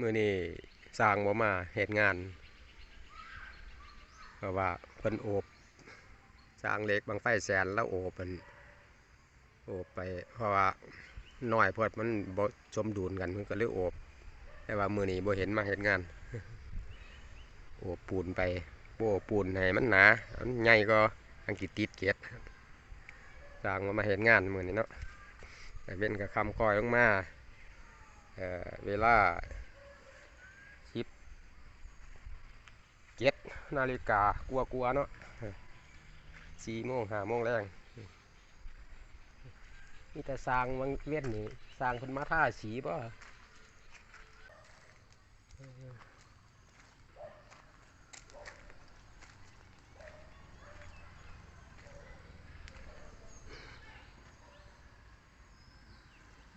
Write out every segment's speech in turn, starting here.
มือนี่สร้างบ่มาเหตุงานเพราะว่าเพิ่นโอบสร้างเหล็กบางไฟแสนแล้วโอบมันโอบไป เพราะว่าน้อยเพอดมันบ่สมดุลกันเพิ่นก็เลยโอบแต่ว่ามือนี้บ่เห็นมาเหตุงาน โอบปูนไปโบปูนให้มันหนามันใหญ่ก็อังกฤษติดเกตสร้างมามาเหตุงานมือนี้เนาะแต่เป็นกับคำคอยลงมาเเวลาสิบ เจ็ดนาฬิกากลัวกลัวๆเนาะสี่โมงห้าโมงแรงนี่แต่สร้างวังเวียนนี่สร้างเพิ่นมาท่าสีป่ะ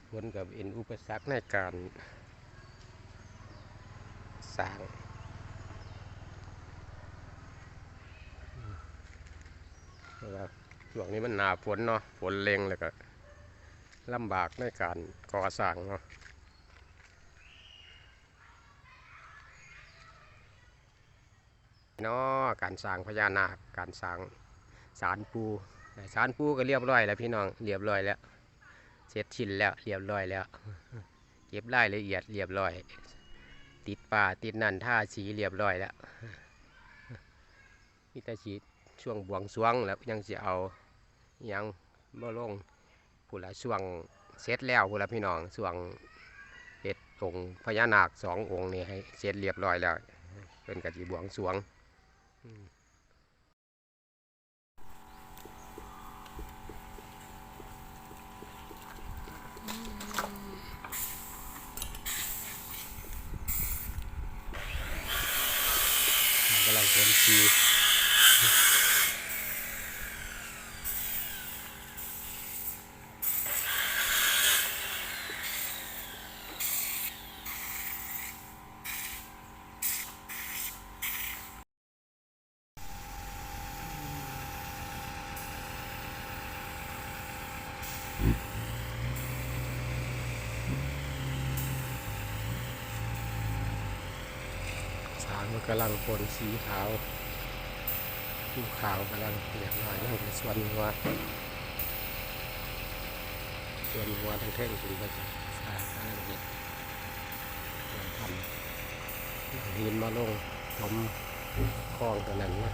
ผลกับเป็นอุปสรรคในการสร้างอืมเพราะว่า ช่วงนี้มันหนาฝนเนาะฝนเล็งแล้วก็ลำบากในการก่อสร้างเนาะเนาะการสร้างพญานาคการสร้างสารปูสารปูก็เรียบร้อยแล้วพี่น้องเรียบร้อยแล้วเสร็จชิ้นแล้วเรียบร้อยแล้วเก็บรายละเอียดเรียบร้อย ติดป่าติดนันท่าสีเรียบร้อยแล้วนี่แต่สี ช่วงบวงสวงแล้วยังจะเอายังบ่ลงผู้ละช่วงเสร็จแล้วผู้ละพี่น้องช่วงเห็ดองค์พญานาคสององค์นี่ให้เสร็จเรียบร้อยแล้วเป็นกะจีบวงสวงอืมกำลังเตรียมสี สาง มันกำลังปนสีขาวสีขาวกำลังเรียบร้อยนั่นคือส่วนหัวส่วนหัวทั้งเท่งถึงก็จะสางกำลังเด็ดกำลังทำหลังหินมาลงผมคลองตัวนั้นนะ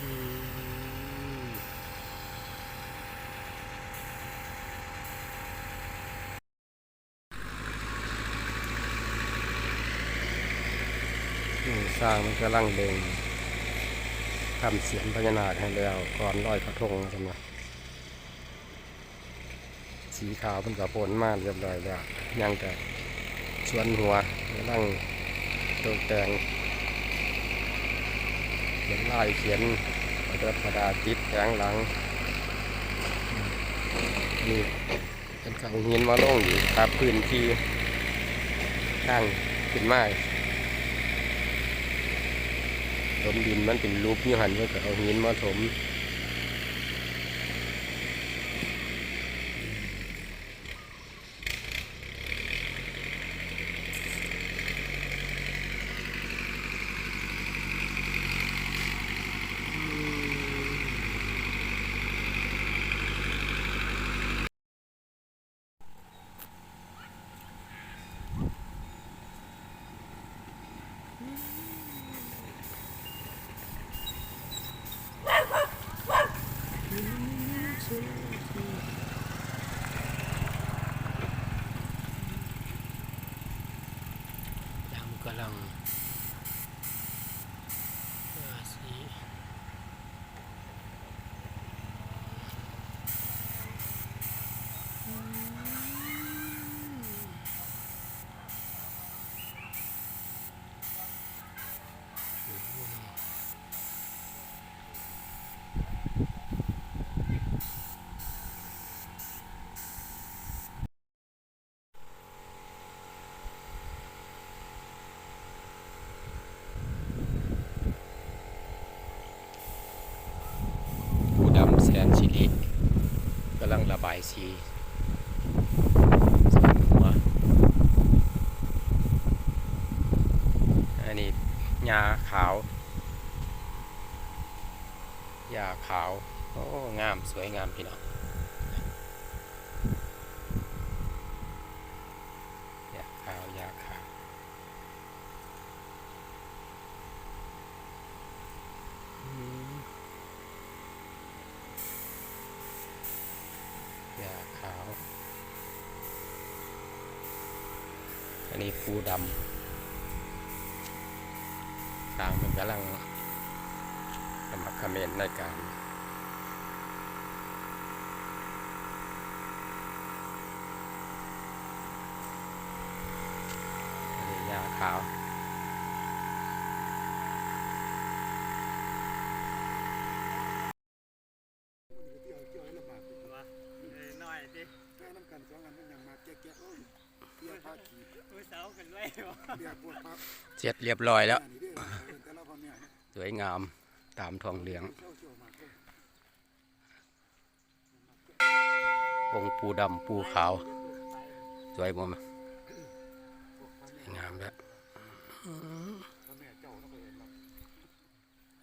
อืม อืม สร้างมันกำลังเบ่งทำเสียงพญานาคให้แล้วก่อนลอยกระทงสำหรับสีขาวเป็นกับปนมากเรียบร้อยแล้วยังแต่สวนหัวกำลังตกแต่งเขียนลายเขียนประดับประดาติดแผงหลังนี่เป็นเขาหินมาลงอยู่ครับพื้นที่ข้างขึ้นมา ถมดินมันเป็นรูปยี่หันเพื่อเอาหินมาถม ดำายสีหัวอันนี้ยาขาว ยาขาว โอ้ งาม สวยงามพี่น้อง อันนี้ปูดำทางมันกำลังกำลัคอมเขมนในการยาขาวน้อยสิแค่น้ำกันสองอันมันยังมาแก่ๆโอ้ยเตี้ยพาขี่ผู้สาวกันไว้บ่ เสร็จเรียบร้อยแล้ว สวยงามตามทองเหลือง องปูดำปูขาว สวยบ่มสวยงามแล้ว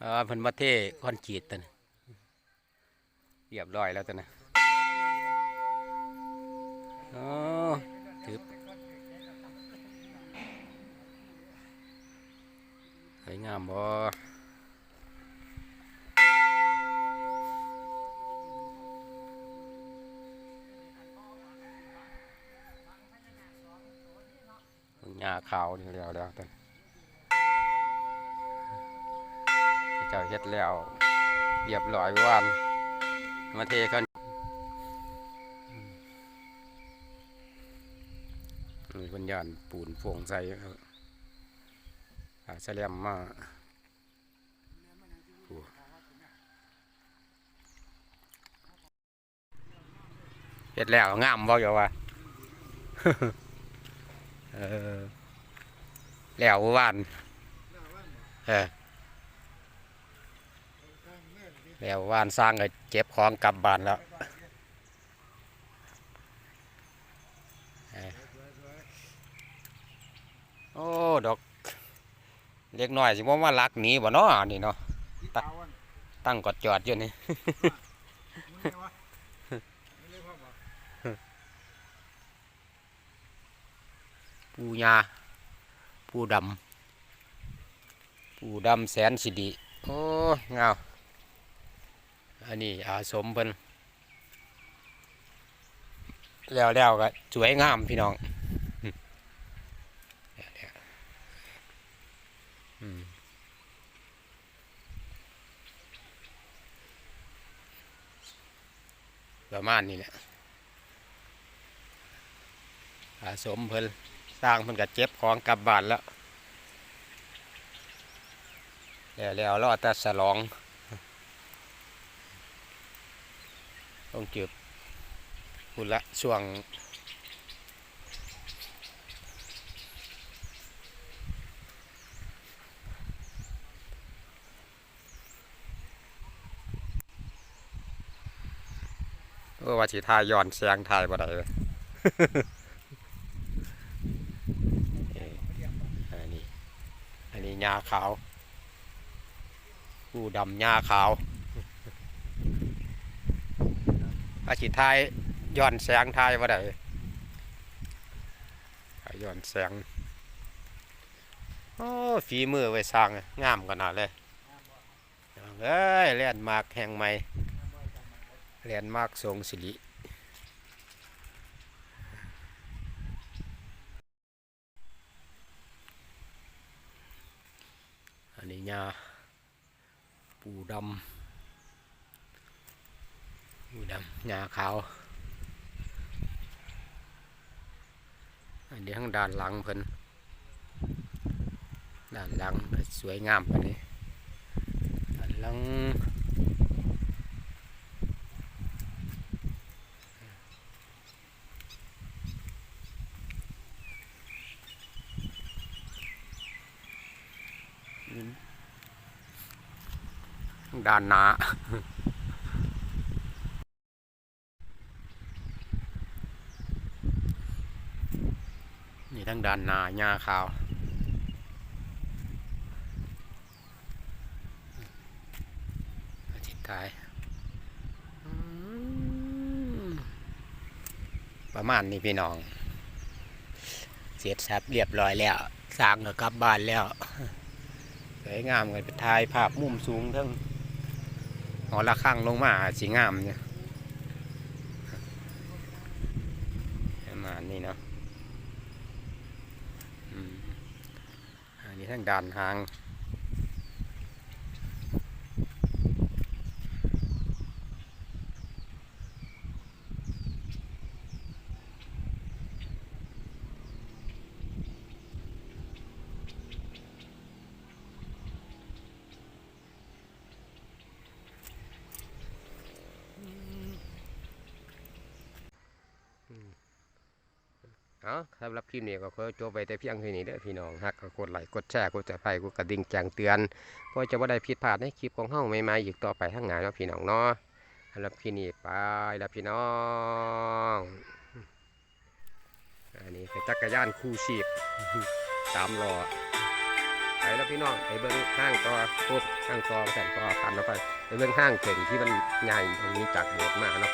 อ่าเพิ่นมาเทคอนกรีตตันเรียบร้อยแล้วตันนะอ๋อสวย งามบ่หญ้าขาวนี่แล้วแล้วตันเจ้าเฮ็ดแล้วเรียบร้อยวันมาเทกันมีคนยานปูนโฟงใส่ครับ แสลมมาเฮ็ดแล้วงามบ่อยู่ว่าเออแล้ววานเออแล้ววานสร้างก็เจ็บของกลับบ้านแล้วโอ้ดอก เล็กน้อยสิบ่มาลักหนีบ่เนาะนี่เนาะตั้งกอดจอดอยู่นี่ปูยาปูดำปูดำแสนสิริโอ้งาอันนี้อาสมเพิ่นแล้วแล้วก็สวยงามพี่น้องแล้วๆอืม ประมาณนี้แหละอาสมเพิ่นสร้างเพิ่นกับเจ็บของกลับบ้านแล้วแล้วแล้วรอแต่สลองต้องจุดพุนละช่วง เออว่าสิทายย้อนเสียงทายบ่ได้เลยอันนี้ อันนี้หญ้าขาวผู้ดำหญ้าขาวอาชิทายย้อนแสงทายว่าไดย้อนแสงโอ้ฝีมือไว้สร้างงามขนาดเลยเอ้ยเลียนมากแห่งใหม่ เลียนมากทรงสิริอันนี้หญ้าปูดำปูดำหญ้าขาว อันนี้ข้างด้านหลังเพิ่นด้านหลังสวยงามปานนี้ด้านหลัง ด้านหน้านี่ทั้งด้านนาหญ้าขาวทิศใต้ประมาณนี้พี่น้อง เสร็จสับเรียบร้อยแล้วสร้างกับกลับบ้านแล้ว สวยงามเลยไปถ่ายภาพมุมสูงทั้งหอระฆังลงมาสีงามเนี่ยประมาณนี้เนาะอันนี้ทั้งด่านทาง เอาสำหรับคลิปนี้ก็ขอจบไปแต่เพียงเท่านี้เด้อพี่น้องฮักก็กดไลค์กดแชร์กดติดตามกดกระดิ่งแจ้งเตือนเพื่อจะบ่าได้ผิดพลาดในคลิปของเฮาใหม่ๆอีกต่อไปทั้งงานเนาะพี่น้องเนาะสำหรับคลิปนี้ไปแล้วพี่น้องอันนี้เป็นจักรยานคู่ชีพสามล้อไปแล้วพี่น้องไปเบิ่งห้างต่อปุ๊บห้างต่อแผ่นต่อคันแล้วไปไปเบิ่งห้างเข่งที่มันใหญ่ตรงนี้จากโบสถ์มาเนาะ